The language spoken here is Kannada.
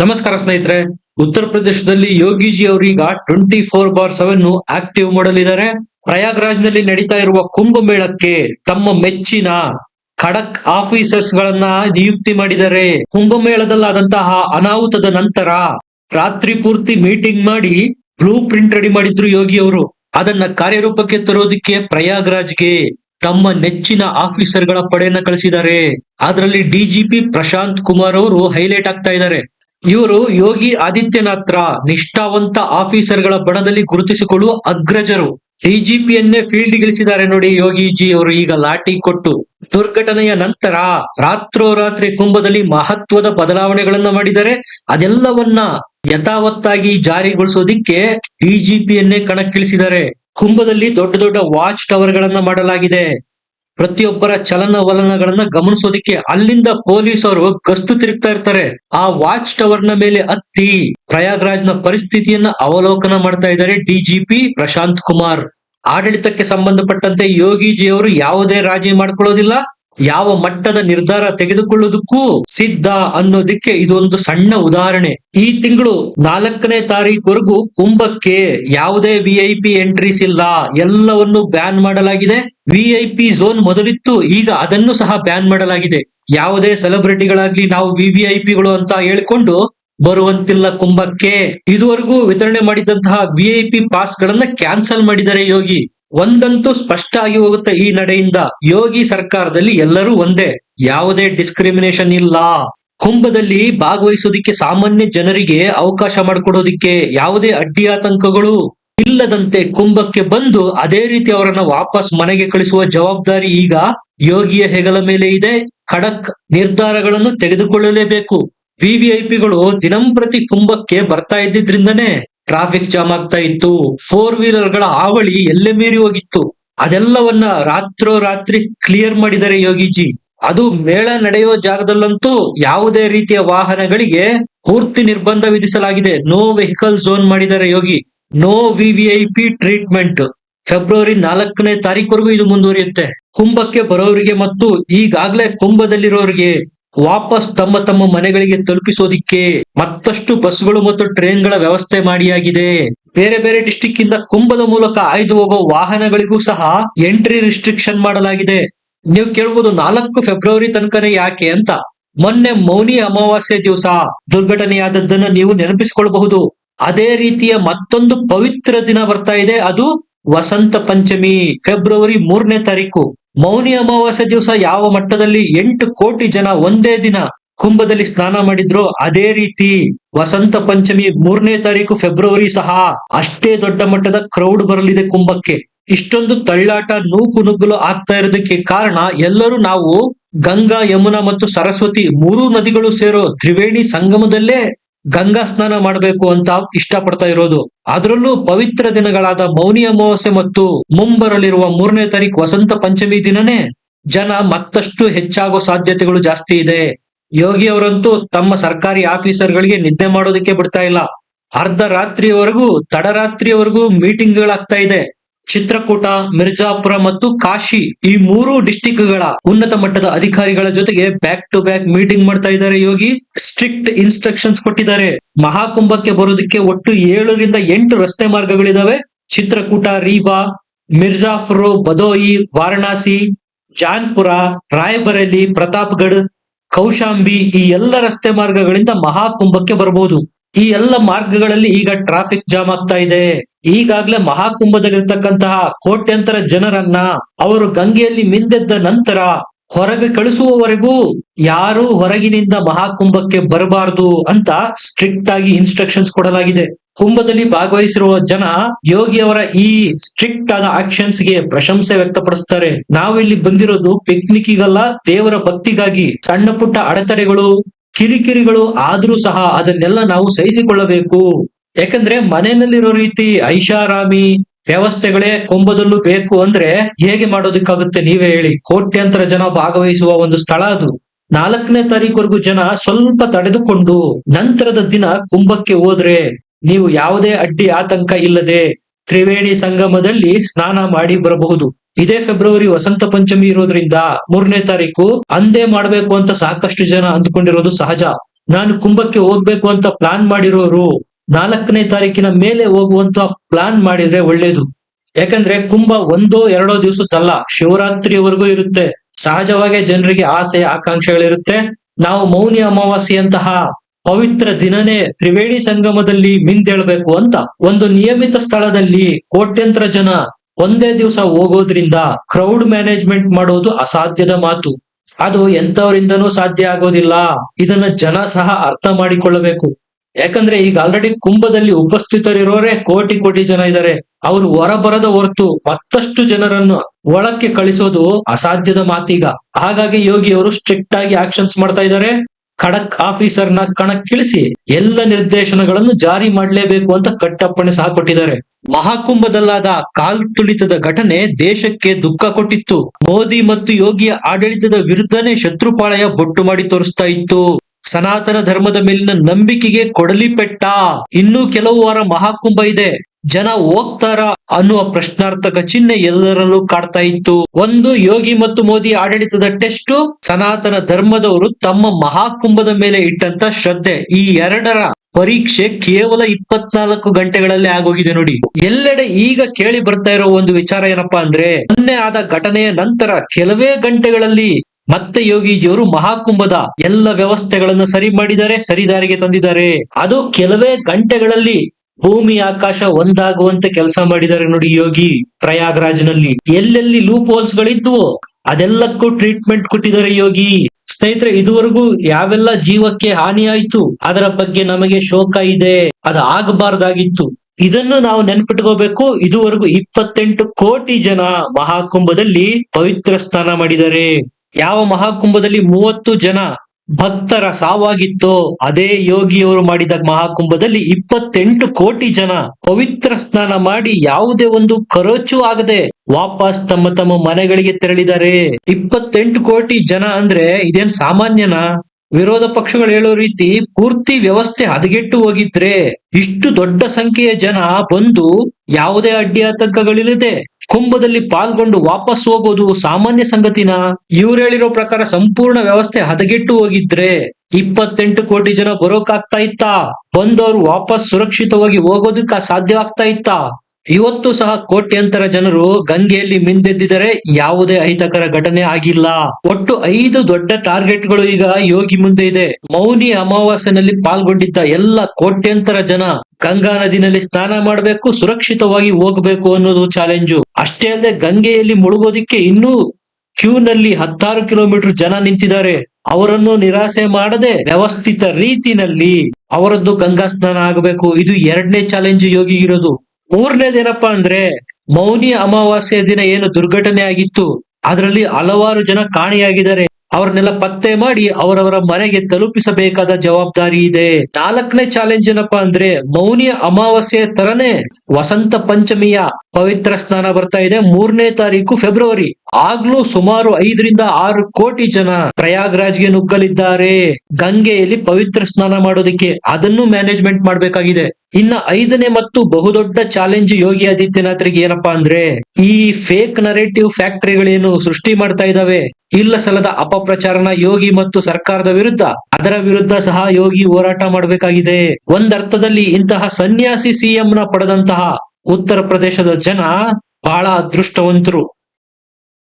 ನಮಸ್ಕಾರ ಸ್ನೇಹಿತರೆ, ಉತ್ತರ ಪ್ರದೇಶದಲ್ಲಿ ಯೋಗಿಜಿ ಅವರೀಗ twenty four by seven active ಮಾಡಲ್ ಇದ್ದಾರೆ ಪ್ರಯಾಗ್ರಾಜ್ನಲ್ಲಿ ನಡೀತಾ ಇರುವ ಕುಂಭಮೇಳಕ್ಕೆ ತಮ್ಮ ಮೆಚ್ಚಿನ ಖಡಕ್ ಆಫೀಸರ್ಸ್ ಗಳನ್ನ ನಿಯುಕ್ತಿ ಮಾಡಿದ್ದಾರೆ. ಕುಂಭಮೇಳದಲ್ಲಾದಂತಹ ಅನಾಹುತದ ನಂತರ ರಾತ್ರಿ ಪೂರ್ತಿ ಮೀಟಿಂಗ್ ಮಾಡಿ ಬ್ಲೂ ಪ್ರಿಂಟ್ ರೆಡಿ ಮಾಡಿದ್ರು ಯೋಗಿ ಅವರು. ಅದನ್ನ ಕಾರ್ಯರೂಪಕ್ಕೆ ತರೋದಕ್ಕೆ ಪ್ರಯಾಗ್ರಾಜ್ಗೆ ತಮ್ಮ ನೆಚ್ಚಿನ ಆಫೀಸರ್ಗಳ ಪಡೆಯನ್ನ ಕಳಿಸಿದ್ದಾರೆ. ಅದರಲ್ಲಿ ಡಿಜಿಪಿ ಪ್ರಶಾಂತ್ ಕುಮಾರ್ ಅವರು ಹೈಲೈಟ್ ಆಗ್ತಾ ಇದ್ದಾರೆ. ಇವರು ಯೋಗಿ ಆದಿತ್ಯನಾಥ್ರ ನಿಷ್ಠಾವಂತ ಆಫೀಸರ್ಗಳ ಬಣದಲ್ಲಿ ಗುರುತಿಸಿಕೊಳ್ಳುವ ಅಗ್ರಜರು. ಡಿಜಿಪಿಯನ್ನೇ ಫೀಲ್ಡ್ ಗಿಳಿಸಿದ್ದಾರೆ ನೋಡಿ ಯೋಗಿಜಿ ಅವರು ಈಗ ಲಾಠಿ ಕೊಟ್ಟು. ದುರ್ಘಟನೆಯ ನಂತರ ರಾತ್ರೋರಾತ್ರಿ ಕುಂಭದಲ್ಲಿ ಮಹತ್ವದ ಬದಲಾವಣೆಗಳನ್ನ ಮಾಡಿದರೆ ಅದೆಲ್ಲವನ್ನ ಯಥಾವತ್ತಾಗಿ ಜಾರಿಗೊಳಿಸೋದಿಕ್ಕೆ ಡಿಜಿಪಿಯನ್ನೇ ಕಣಕ್ಕಿಳಿಸಿದ್ದಾರೆ. ಕುಂಭದಲ್ಲಿ ದೊಡ್ಡ ದೊಡ್ಡ ವಾಚ್ ಟವರ್ ಗಳನ್ನ ಮಾಡಲಾಗಿದೆ. ಪ್ರತಿಯೊಬ್ಬರ ಚಲನವಲನಗಳನ್ನ ಗಮನಿಸೋದಿಕ್ಕೆ ಅಲ್ಲಿಂದ ಪೊಲೀಸ್ ಅವರು ಗಸ್ತು ತಿರುಗ್ತಾ ಇರ್ತಾರೆ. ಆ ವಾಚ್ ಟವರ್ನ ಮೇಲೆ ಹತ್ತಿ ಪ್ರಯಾಗ್ರಾಜ್ನ ಪರಿಸ್ಥಿತಿಯನ್ನ ಅವಲೋಕನ ಮಾಡ್ತಾ ಇದ್ದಾರೆ ಡಿಜಿಪಿ ಪ್ರಶಾಂತ್ ಕುಮಾರ್. ಆಡಳಿತಕ್ಕೆ ಸಂಬಂಧಪಟ್ಟಂತೆ ಯೋಗಿಜಿ ಅವರು ಯಾವುದೇ ರಾಜಿ ಮಾಡ್ಕೊಳ್ಳೋದಿಲ್ಲ. ಯಾವ ಮಟ್ಟದ ನಿರ್ಧಾರ ತೆಗೆದುಕೊಳ್ಳುವುದಕ್ಕೂ ಸಿದ್ಧ ಅನ್ನೋದಕ್ಕೆ ಇದೊಂದು ಸಣ್ಣ ಉದಾಹರಣೆ. ಈ ತಿಂಗಳು ನಾಲ್ಕನೇ ತಾರೀಕುವರೆಗೂ ಕುಂಭಕ್ಕೆ ಯಾವುದೇ ವಿಐಪಿ ಎಂಟ್ರೀಸ್ ಇಲ್ಲ. ಎಲ್ಲವನ್ನು ಬ್ಯಾನ್ ಮಾಡಲಾಗಿದೆ. ವಿಐಪಿ ಝೋನ್ ಮೊದಲಿತ್ತು, ಈಗ ಅದನ್ನು ಸಹ ಬ್ಯಾನ್ ಮಾಡಲಾಗಿದೆ. ಯಾವುದೇ ಸೆಲೆಬ್ರಿಟಿಗಳಾಗ್ಲಿ ನಾವು ವಿವಿಐಪಿಗಳು ಅಂತ ಹೇಳ್ಕೊಂಡು ಬರುವಂತಿಲ್ಲ ಕುಂಭಕ್ಕೆ. ಇದುವರೆಗೂ ವಿತರಣೆ ಮಾಡಿದಂತಹ ವಿಐಪಿ ಪಾಸ್ ಗಳನ್ನ ಕ್ಯಾನ್ಸಲ್ ಮಾಡಿದ್ದಾರೆ ಯೋಗಿ. ಒಂದಂತೂ ಸ್ಪಷ್ಟ ಆಗಿ ಹೋಗುತ್ತೆ ಈ ನಡೆಯಿಂದ. ಯೋಗಿ ಸರ್ಕಾರದಲ್ಲಿ ಎಲ್ಲರೂ ಒಂದೇ. ಯಾವುದೇ ಡಿಸ್ಕ್ರಿಮಿನೇಷನ್ ಇಲ್ಲ. ಕುಂಭದಲ್ಲಿ ಭಾಗವಹಿಸೋದಿಕ್ಕೆ ಸಾಮಾನ್ಯ ಜನರಿಗೆ ಅವಕಾಶ ಮಾಡಿಕೊಡೋದಿಕ್ಕೆ ಯಾವುದೇ ಅಡ್ಡಿ ಆತಂಕಗಳು ಇಲ್ಲದಂತೆ ಕುಂಭಕ್ಕೆ ಬಂದು ಅದೇ ರೀತಿ ಅವರನ್ನ ವಾಪಸ್ ಮನೆಗೆ ಕಳಿಸುವ ಜವಾಬ್ದಾರಿ ಈಗ ಯೋಗಿಯ ಹೆಗಲ ಮೇಲೆ ಇದೆ. ಖಡಕ್ ನಿರ್ಧಾರಗಳನ್ನು ತೆಗೆದುಕೊಳ್ಳಲೇಬೇಕು. ವಿವಿಐಪಿಗಳು ದಿನಂಪ್ರತಿ ಕುಂಭಕ್ಕೆ ಬರ್ತಾ ಇದ್ದಿದ್ರಿಂದನೇ ಟ್ರಾಫಿಕ್ ಜಾಮ್ ಆಗ್ತಾ ಇತ್ತು. ಫೋರ್ ವೀಲರ್ಗಳ ಹಾವಳಿ ಎಲ್ಲೆ ಮೀರಿ ಹೋಗಿತ್ತು. ಅದೆಲ್ಲವನ್ನ ರಾತ್ರೋ ರಾತ್ರಿ ಕ್ಲಿಯರ್ ಮಾಡಿದ್ದಾರೆ ಯೋಗಿಜಿ. ಅದು ಮೇಳ ನಡೆಯೋ ಜಾಗದಲ್ಲಂತೂ ಯಾವುದೇ ರೀತಿಯ ವಾಹನಗಳಿಗೆ ಪೂರ್ತಿ ನಿರ್ಬಂಧ ವಿಧಿಸಲಾಗಿದೆ. ನೋ ವೆಹಿಕಲ್ ಝೋನ್ ಮಾಡಿದ್ದಾರೆ Yogi. No VVIP treatment February ನಾಲ್ಕನೇ ತಾರೀಕುವರೆಗೂ ಇದು ಮುಂದುವರಿಯುತ್ತೆ. ಕುಂಭಕ್ಕೆ ಬರೋರಿಗೆ ಮತ್ತು ಈಗಾಗಲೇ ಕುಂಭದಲ್ಲಿರೋರಿಗೆ ವಾಪಸ್ ತಮ್ಮ ತಮ್ಮ ಮನೆಗಳಿಗೆ ತಲುಪಿಸೋದಿಕ್ಕೆ ಮತ್ತಷ್ಟು ಬಸ್ಗಳು ಮತ್ತು ಟ್ರೈನ್ಗಳ ವ್ಯವಸ್ಥೆ ಮಾಡಿಯಾಗಿದೆ. ಬೇರೆ ಬೇರೆ ಡಿಸ್ಟಿಕ್ ಇಂದ ಕುಂಭದ ಮೂಲಕ ಆಯ್ದು ಹೋಗೋ ವಾಹನಗಳಿಗೂ ಸಹ ಎಂಟ್ರಿ ರಿಸ್ಟ್ರಿಕ್ಷನ್ ಮಾಡಲಾಗಿದೆ. ನೀವು ಕೇಳ್ಬೋದು ನಾಲ್ಕು ಫೆಬ್ರವರಿ ತನಕನೇ ಯಾಕೆ ಅಂತ. ಮೊನ್ನೆ ಮೌನಿ ಅಮಾವಾಸ್ಯೆ ದಿವಸ ದುರ್ಘಟನೆಯಾದದ್ದನ್ನ ನೀವು ನೆನಪಿಸಿಕೊಳ್ಳಬಹುದು ಅದೇ ರೀತಿಯ ಮತ್ತೊಂದು ಪವಿತ್ರ ದಿನ ಬರ್ತಾ ಇದೆ. ಅದು ವಸಂತ ಪಂಚಮಿ, ಫೆಬ್ರವರಿ ಮೂರನೇ ತಾರೀಕು. ಮೌನಿ ಅಮಾವಾಸ್ಯೆ ದಿವಸ ಯಾವ ಮಟ್ಟದಲ್ಲಿ ಎಂಟು ಕೋಟಿ ಜನ ಒಂದೇ ದಿನ ಕುಂಭದಲ್ಲಿ ಸ್ನಾನ ಮಾಡಿದ್ರು ಅದೇ ರೀತಿ ವಸಂತ ಪಂಚಮಿ ಮೂರನೇ ತಾರೀಕು ಫೆಬ್ರವರಿ ಸಹ ಅಷ್ಟೇ ದೊಡ್ಡ ಮಟ್ಟದ ಕ್ರೌಡ್ ಬರಲಿದೆ ಕುಂಭಕ್ಕೆ. ಇಷ್ಟೊಂದು ತಳ್ಳಾಟ, ನೂಕು ನುಗ್ಗಲು ಆಗ್ತಾ ಇರೋದಕ್ಕೆ ಕಾರಣ ಎಲ್ಲರೂ ನಾವು ಗಂಗಾ, ಯಮುನಾ ಮತ್ತು ಸರಸ್ವತಿ ಮೂರೂ ನದಿಗಳು ಸೇರೋ ತ್ರಿವೇಣಿ ಸಂಗಮದಲ್ಲೇ ಗಂಗಾ ಸ್ನಾನ ಮಾಡಬೇಕು ಅಂತ ಇಷ್ಟಪಡ್ತಾ ಇರೋದು. ಅದರಲ್ಲೂ ಪವಿತ್ರ ದಿನಗಳಾದ ಮೌನಿ ಅಮಾವಾಸ್ಯೆ ಮತ್ತು ಮುಂಬರಲಿರುವ ಮೂರನೇ ತಾರೀಕು ವಸಂತ ಪಂಚಮಿ ದಿನನೇ ಜನ ಮತ್ತಷ್ಟು ಹೆಚ್ಚಾಗೋ ಸಾಧ್ಯತೆಗಳು ಜಾಸ್ತಿ ಇದೆ. ಯೋಗಿ ಅವರಂತೂ ತಮ್ಮ ಸರ್ಕಾರಿ ಆಫೀಸರ್ಗಳಿಗೆ ನಿದ್ದೆ ಮಾಡೋದಕ್ಕೆ ಬಿಡ್ತಾ ಇಲ್ಲ. ಅರ್ಧ ರಾತ್ರಿಯವರೆಗೂ ತಡರಾತ್ರಿಯವರೆಗೂ ಮೀಟಿಂಗ್ಗಳಾಗ್ತಾ ಇದೆ. ಚಿತ್ರಕೂಟ, ಮಿರ್ಜಾಪುರ ಮತ್ತು ಕಾಶಿ ಈ ಮೂರು ಡಿಸ್ಟಿಕ್ಗಳ ಉನ್ನತ ಮಟ್ಟದ ಅಧಿಕಾರಿಗಳ ಜೊತೆಗೆ ಬ್ಯಾಕ್ ಟು ಬ್ಯಾಕ್ ಮೀಟಿಂಗ್ ಮಾಡ್ತಾ ಇದ್ದಾರೆ ಯೋಗಿ. ಸ್ಟ್ರಿಕ್ಟ್ ಇನ್ಸ್ಟ್ರಕ್ಷನ್ಸ್ ಕೊಟ್ಟಿದ್ದಾರೆ. ಮಹಾಕುಂಭಕ್ಕೆ ಬರೋದಕ್ಕೆ ಒಟ್ಟು ಏಳರಿಂದ ಎಂಟು ರಸ್ತೆ ಮಾರ್ಗಗಳಿದಾವೆ. ಚಿತ್ರಕೂಟ, ರೀವಾ ಮಿರ್ಜಾಫರ್ ಬದೋಯಿ, ವಾರಣಾಸಿ, ಜಾನ್ಪುರ, ರಾಯಬರೇಲಿ, ಪ್ರತಾಪ್ಗಢ್, ಕೌಶಾಂಬಿ ಈ ಎಲ್ಲ ರಸ್ತೆ ಮಾರ್ಗಗಳಿಂದ ಮಹಾಕುಂಭಕ್ಕೆ ಬರಬಹುದು. ಈ ಎಲ್ಲ ಮಾರ್ಗಗಳಲ್ಲಿ ಈಗ ಟ್ರಾಫಿಕ್ ಜಾಮ್ ಆಗ್ತಾ ಇದೆ. ಈಗಾಗಲೇ ಮಹಾಕುಂಭದಲ್ಲಿರ್ತಕ್ಕಂತಹ ಕೋಟ್ಯಂತರ ಜನರನ್ನ ಅವರು ಗಂಗೆಯಲ್ಲಿ ಮಿಂದೆದ್ದ ನಂತರ ಹೊರಗೆ ಕಳಿಸುವವರೆಗೂ ಯಾರು ಹೊರಗಿನಿಂದ ಮಹಾಕುಂಭಕ್ಕೆ ಬರಬಾರದು ಅಂತ ಸ್ಟ್ರಿಕ್ಟ್ ಆಗಿ ಇನ್ಸ್ಟ್ರಕ್ಷನ್ಸ್ ಕೊಡಲಾಗಿದೆ. ಕುಂಭದಲ್ಲಿ ಭಾಗವಹಿಸಿರುವ ಜನ ಯೋಗಿ ಅವರ ಈ ಸ್ಟ್ರಿಕ್ಟ್ ಆದ ಆಕ್ಷನ್ಸ್ಗೆ ಪ್ರಶಂಸೆ ವ್ಯಕ್ತಪಡಿಸ್ತಾರೆ. ನಾವಿಲ್ಲಿ ಬಂದಿರೋದು ಪಿಕ್ನಿಕ್ಗಲ್ಲ ದೇವರ ಭಕ್ತಿಗಾಗಿ. ಸಣ್ಣ ಪುಟ್ಟ ಅಡೆತಡೆಗಳು, ಕಿರಿಕಿರಿಗಳು ಆದ್ರೂ ಸಹ ಅದನ್ನೆಲ್ಲ ನಾವು ಸಹಿಸಿಕೊಳ್ಳಬೇಕು. ಯಾಕಂದ್ರೆ ಮನೆಯಲ್ಲಿರೋ ರೀತಿ ಐಷಾರಾಮಿ ವ್ಯವಸ್ಥೆಗಳೇ ಕೊಂಬದಲ್ಲೂ ಬೇಕು ಅಂದ್ರೆ ಹೇಗೆ ಮಾಡೋದಕ್ಕಾಗುತ್ತೆ ನೀವೇ ಹೇಳಿ. ಕೋಟ್ಯಂತರ ಜನ ಭಾಗವಹಿಸುವ ಒಂದು ಸ್ಥಳ ಅದು. ನಾಲ್ಕನೇ ತಾರೀಕುವರೆಗೂ ಜನ ಸ್ವಲ್ಪ ತಡೆದುಕೊಂಡು ನಂತರದ ದಿನ ಕುಂಭಕ್ಕೆ ಹೋದ್ರೆ ನೀವು ಯಾವುದೇ ಅಡ್ಡಿ ಆತಂಕ ಇಲ್ಲದೆ ತ್ರಿವೇಣಿ ಸಂಗಮದಲ್ಲಿ ಸ್ನಾನ ಮಾಡಿ ಬರಬಹುದು. ಇದೇ ಫೆಬ್ರವರಿ ವಸಂತ ಪಂಚಮಿ ಇರೋದ್ರಿಂದ ಮೂರನೇ ತಾರೀಕು ಅಂದೇ ಮಾಡ್ಬೇಕು ಅಂತ ಸಾಕಷ್ಟು ಜನ ಅಂದ್ಕೊಂಡಿರೋದು ಸಹಜ. ನಾನು ಕುಂಭಕ್ಕೆ ಹೋಗ್ಬೇಕು ಅಂತ ಪ್ಲಾನ್ ಮಾಡಿರೋರು ನಾಲ್ಕನೇ ತಾರೀಕಿನ ಮೇಲೆ ಹೋಗುವಂತ ಪ್ಲಾನ್ ಮಾಡಿದ್ರೆ ಒಳ್ಳೇದು. ಯಾಕಂದ್ರೆ ಕುಂಭ ಒಂದೋ ಎರಡೋ ದಿವಸದಲ್ಲ ಶಿವರಾತ್ರಿವರೆಗೂ ಇರುತ್ತೆ. ಸಹಜವಾಗಿ ಜನರಿಗೆ ಆಸೆ, ಆಕಾಂಕ್ಷೆಗಳಿರುತ್ತೆ. ನಾವು ಮೌನಿ ಅಮಾವಾಸ್ಯೆಯಂತಹ ಪವಿತ್ರ ದಿನನೇ ತ್ರಿವೇಣಿ ಸಂಗಮದಲ್ಲಿ ಮಿಂದೇಳಬೇಕು ಅಂತ ಒಂದು ನಿಯಮಿತ ಸ್ಥಳದಲ್ಲಿ ಕೋಟ್ಯಂತರ ಜನ ಒಂದೇ ದಿವಸ ಹೋಗೋದ್ರಿಂದ ಕ್ರೌಡ್ ಮ್ಯಾನೇಜ್ಮೆಂಟ್ ಮಾಡೋದು ಅಸಾಧ್ಯದ ಮಾತು. ಅದು ಎಂತವರಿಂದನೂ ಸಾಧ್ಯ ಆಗೋದಿಲ್ಲ. ಇದನ್ನ ಜನ ಸಹ ಅರ್ಥ ಮಾಡಿಕೊಳ್ಳಬೇಕು. ಯಾಕಂದ್ರೆ ಈಗ ಆಲ್ರೆಡಿ ಕುಂಭದಲ್ಲಿ ಉಪಸ್ಥಿತರಿರೋರೇ ಕೋಟಿ ಕೋಟಿ ಜನ ಇದ್ದಾರೆ ಅವರು ಹೊರಬರದ ಹೊರತು ಮತ್ತಷ್ಟು ಜನರನ್ನು ಒಳಕ್ಕೆ ಕಳಿಸೋದು ಅಸಾಧ್ಯದ ಮಾತೀಗ. ಹಾಗಾಗಿ ಯೋಗಿ ಅವರು ಸ್ಟ್ರಿಕ್ಟ್ ಆಗಿ ಆಕ್ಷನ್ಸ್ ಮಾಡ್ತಾ ಇದ್ದಾರೆ ಖಡಕ್ ಆಫೀಸರ್ನ ಕಣಕ್ಕಿಳಿಸಿ ಎಲ್ಲ ನಿರ್ದೇಶನಗಳನ್ನು ಜಾರಿ ಮಾಡಲೇಬೇಕು ಅಂತ ಕಟ್ಟಪ್ಪಣೆ ಸಹ ಕೊಟ್ಟಿದ್ದಾರೆ. ಮಹಾಕುಂಭದಲ್ಲಾದ ಕಾಲ್ ತುಳಿತದ ಘಟನೆ ದೇಶಕ್ಕೆ ದುಃಖ ಕೊಟ್ಟಿತ್ತು. ಮೋದಿ ಮತ್ತು ಯೋಗಿಯ ಆಡಳಿತದ ವಿರುದ್ಧನೇ ಶತ್ರುಪಾಳಯ ಬೊಟ್ಟು ಮಾಡಿ ತೋರಿಸ್ತಾ ಇತ್ತು. ಸನಾತನ ಧರ್ಮದ ಮೇಲಿನ ನಂಬಿಕೆಗೆ ಕೊಡಲಿ ಪೆಟ್ಟ ಇನ್ನೂ ಕೆಲವು ವಾರ ಮಹಾಕುಂಭ ಇದೆ. ಜನ ಹೋಗ್ತಾರ ಅನ್ನುವ ಪ್ರಶ್ನಾರ್ಥಕ ಚಿಹ್ನೆ ಎಲ್ಲರಲ್ಲೂ ಕಾಡ್ತಾ ಇತ್ತು. ಒಂದು ಯೋಗಿ ಮತ್ತು ಮೋದಿ ಆಡಳಿತದ ಟೆಸ್ಟ್ ಸನಾತನ ಧರ್ಮದವರು ತಮ್ಮ ಮಹಾಕುಂಭದ ಮೇಲೆ ಇಟ್ಟಂತ ಶ್ರದ್ಧೆ. ಈ ಎರಡರ ಪರೀಕ್ಷೆ ಕೇವಲ ಇಪ್ಪತ್ನಾಲ್ಕು ಗಂಟೆಗಳಲ್ಲೇ ಆಗೋಗಿದೆ ನೋಡಿ. ಎಲ್ಲೆಡೆ ಈಗ ಕೇಳಿ ಬರ್ತಾ ಇರೋ ಒಂದು ವಿಚಾರ ಏನಪ್ಪಾ ಅಂದ್ರೆ, ಮೊನ್ನೆ ಆದ ಘಟನೆಯ ನಂತರ ಕೆಲವೇ ಗಂಟೆಗಳಲ್ಲಿ ಮತ್ತೆ ಯೋಗೀಜಿಯವರು ಮಹಾಕುಂಭದ ಎಲ್ಲ ವ್ಯವಸ್ಥೆಗಳನ್ನು ಸರಿ ಮಾಡಿದ್ದಾರೆ ಸರಿದಾರಿಗೆ ತಂದಿದ್ದಾರೆ. ಅದು ಕೆಲವೇ ಗಂಟೆಗಳಲ್ಲಿ ಭೂಮಿ, ಆಕಾಶ ಒಂದಾಗುವಂತೆ ಕೆಲಸ ಮಾಡಿದ್ದಾರೆ ನೋಡಿ ಯೋಗಿ ಪ್ರಯಾಗ್ರಾಜ್ನಲ್ಲಿ. ಎಲ್ಲೆಲ್ಲಿ ಲೂಪ್ ಹೋಲ್ಸ್ ಗಳಿದ್ವು ಅದೆಲ್ಲಕ್ಕೂ ಟ್ರೀಟ್ಮೆಂಟ್ ಕೊಟ್ಟಿದ್ದಾರೆ ಯೋಗಿ. ಸ್ನೇಹಿತರೆ, ಇದುವರೆಗೂ ಯಾವೆಲ್ಲ ಜೀವಕ್ಕೆ ಹಾನಿ ಆಯ್ತು ಅದರ ಬಗ್ಗೆ ನಮಗೆ ಶೋಕ ಇದೆ. ಅದು ಆಗಬಾರ್ದಾಗಿತ್ತು. ಇದನ್ನು ನಾವು ನೆನ್ಪಿಟ್ಕೋಬೇಕು. ಇದುವರೆಗೂ ಇಪ್ಪತ್ತೆಂಟು ಕೋಟಿ ಜನ ಮಹಾಕುಂಭದಲ್ಲಿ ಪವಿತ್ರ ಸ್ನಾನ ಮಾಡಿದ್ದಾರೆ. ಯಾವ ಮಹಾಕುಂಭದಲ್ಲಿ ಮೂವತ್ತು ಜನ ಭಕ್ತರ ಸಾವಾಗಿತ್ತೋ ಅದೇ ಯೋಗಿಯವರು ಮಾಡಿದ ಮಹಾಕುಂಭದಲ್ಲಿ ಇಪ್ಪತ್ತೆಂಟು ಕೋಟಿ ಜನ ಪವಿತ್ರ ಸ್ನಾನ ಮಾಡಿ ಯಾವುದೇ ಒಂದು ಖರೋಚು ಆಗದೆ ವಾಪಸ್ ತಮ್ಮ ತಮ್ಮ ಮನೆಗಳಿಗೆ ತೆರಳಿದ್ದಾರೆ ಇಪ್ಪತ್ತೆಂಟು ಕೋಟಿ ಜನ ಅಂದ್ರೆ ಇದೇನ್ ಸಾಮಾನ್ಯನ? ವಿರೋಧ ಪಕ್ಷಗಳು ಹೇಳೋ ರೀತಿ ಪೂರ್ತಿ ವ್ಯವಸ್ಥೆ ಹದಗೆಟ್ಟು ಹೋಗಿದ್ರೆ ಇಷ್ಟು ದೊಡ್ಡ ಸಂಖ್ಯೆಯ ಜನ ಬಂದು ಯಾವುದೇ ಅಡ್ಡಿ ಆತಂಕಗಳಿಲ್ಲದೆ ಕುಂಭದಲ್ಲಿ ಪಾಲ್ಗೊಂಡು ವಾಪಸ್ ಹೋಗೋದು ಸಾಮಾನ್ಯ ಸಂಗತಿನ? ಇವ್ರು ಹೇಳಿರೋ ಪ್ರಕಾರ ಸಂಪೂರ್ಣ ವ್ಯವಸ್ಥೆ ಹದಗೆಟ್ಟು ಹೋಗಿದ್ರೆ ಇಪ್ಪತ್ತೆಂಟು ಕೋಟಿ ಜನ ಬರೋಕಾಗ್ತಾ ಇತ್ತಾ? ಬಂದವರು ವಾಪಸ್ ಸುರಕ್ಷಿತವಾಗಿ ಹೋಗೋದಕ್ಕ ಸಾಧ್ಯ ಆಗ್ತಾ ಇತ್ತಾ? ಇವತ್ತು ಸಹ ಕೋಟ್ಯಂತರ ಜನರು ಗಂಗೆಯಲ್ಲಿ ಮಿಂದೆದ್ದಿದರೆ ಯಾವುದೇ ಅಹಿತಕರ ಘಟನೆ ಆಗಿಲ್ಲ. ಒಟ್ಟು ಐದು ದೊಡ್ಡ ಟಾರ್ಗೆಟ್ಗಳು ಈಗ ಯೋಗಿ ಮುಂದೆ ಇದೆ. ಮೌನಿ ಅಮಾವಾಸ್ಯನಲ್ಲಿ ಪಾಲ್ಗೊಂಡಿದ್ದ ಎಲ್ಲ ಕೋಟ್ಯಂತರ ಜನ ಗಂಗಾ ನದಿನಲ್ಲಿ ಸ್ನಾನ ಮಾಡಬೇಕು, ಸುರಕ್ಷಿತವಾಗಿ ಹೋಗಬೇಕು ಅನ್ನೋದು ಚಾಲೆಂಜು ಅಷ್ಟೇ ಅಲ್ಲದೆ ಗಂಗೆಯಲ್ಲಿ ಮುಳುಗೋದಿಕ್ಕೆ ಇನ್ನೂ ಕ್ಯೂನಲ್ಲಿ ಹತ್ತಾರು ಕಿಲೋಮೀಟರ್ ಜನ ನಿಂತಿದ್ದಾರೆ. ಅವರನ್ನು ನಿರಾಸೆ ಮಾಡದೆ ವ್ಯವಸ್ಥಿತ ರೀತಿನಲ್ಲಿ ಅವರದ್ದು ಗಂಗಾ ಸ್ನಾನ ಆಗಬೇಕು. ಇದು ಎರಡನೇ ಚಾಲೆಂಜ್ ಯೋಗಿ ಇರೋದು. ಮೂರನೇದೇನಪ್ಪಾ ಅಂದ್ರೆ ಮೌನಿ ಅಮಾವಾಸ್ಯ ದಿನ ಏನು ದುರ್ಘಟನೆ ಆಗಿತ್ತು. ಅದರಲ್ಲಿ ಹಲವಾರು ಜನ ಕಾಣೆಯಾಗಿದ್ದಾರೆ. ಅವ್ರನ್ನೆಲ್ಲ ಪತ್ತೆ ಮಾಡಿ ಅವರವರ ಮನೆಗೆ ತಲುಪಿಸಬೇಕಾದ ಜವಾಬ್ದಾರಿ ಇದೆ. ನಾಲ್ಕನೇ ಚಾಲೆಂಜ್ ಏನಪ್ಪಾ ಅಂದ್ರೆ ಮೌನಿಯ ಅಮಾವಾಸ್ಯೆ ತರನೇ ವಸಂತ ಪಂಚಮಿಯ ಪವಿತ್ರ ಸ್ನಾನ ಬರ್ತಾ ಇದೆ. ಮೂರನೇ ತಾರೀಕು ಫೆಬ್ರವರಿ ಆಗ್ಲೂ ಸುಮಾರು ಐದರಿಂದ ಆರು ಕೋಟಿ ಜನ ಪ್ರಯಾಗ್ರಾಜ್ಗೆ ನುಗ್ಗಲಿದ್ದಾರೆ. ಗಂಗೆಯಲ್ಲಿ ಪವಿತ್ರ ಸ್ನಾನ ಮಾಡೋದಕ್ಕೆ ಅದನ್ನು ಮ್ಯಾನೇಜ್ಮೆಂಟ್ ಮಾಡಬೇಕಾಗಿದೆ. ಇನ್ನ ಐದನೇ ಮತ್ತು ಬಹುದೊಡ್ಡ ಚಾಲೆಂಜ್ ಯೋಗಿ ಆದಿತ್ಯನಾಥ್ರಿಗೆ ಏನಪ್ಪಾ ಅಂದ್ರೆ, ಈ ಫೇಕ್ ನರೇಟಿವ್ ಫ್ಯಾಕ್ಟರಿಗಳೇನು ಸೃಷ್ಟಿ ಮಾಡ್ತಾ ಇದಾವೆ ಇಲ್ಲ ಸಲದ ಅಪಪ್ರಚಾರನ ಯೋಗಿ ಮತ್ತು ಸರ್ಕಾರದ ವಿರುದ್ಧ? ಅದರ ವಿರುದ್ಧ ಸಹ ಯೋಗಿ ಹೋರಾಟ ಮಾಡಬೇಕಾಗಿದೆ. ಒಂದರ್ಥದಲ್ಲಿ ಇಂತಹ ಸನ್ಯಾಸಿ ಸಿಎಂ ನ ಪಡೆದಂತಹ ಉತ್ತರ ಪ್ರದೇಶದ ಜನ ಬಹಳ ಅದೃಷ್ಟವಂತರು.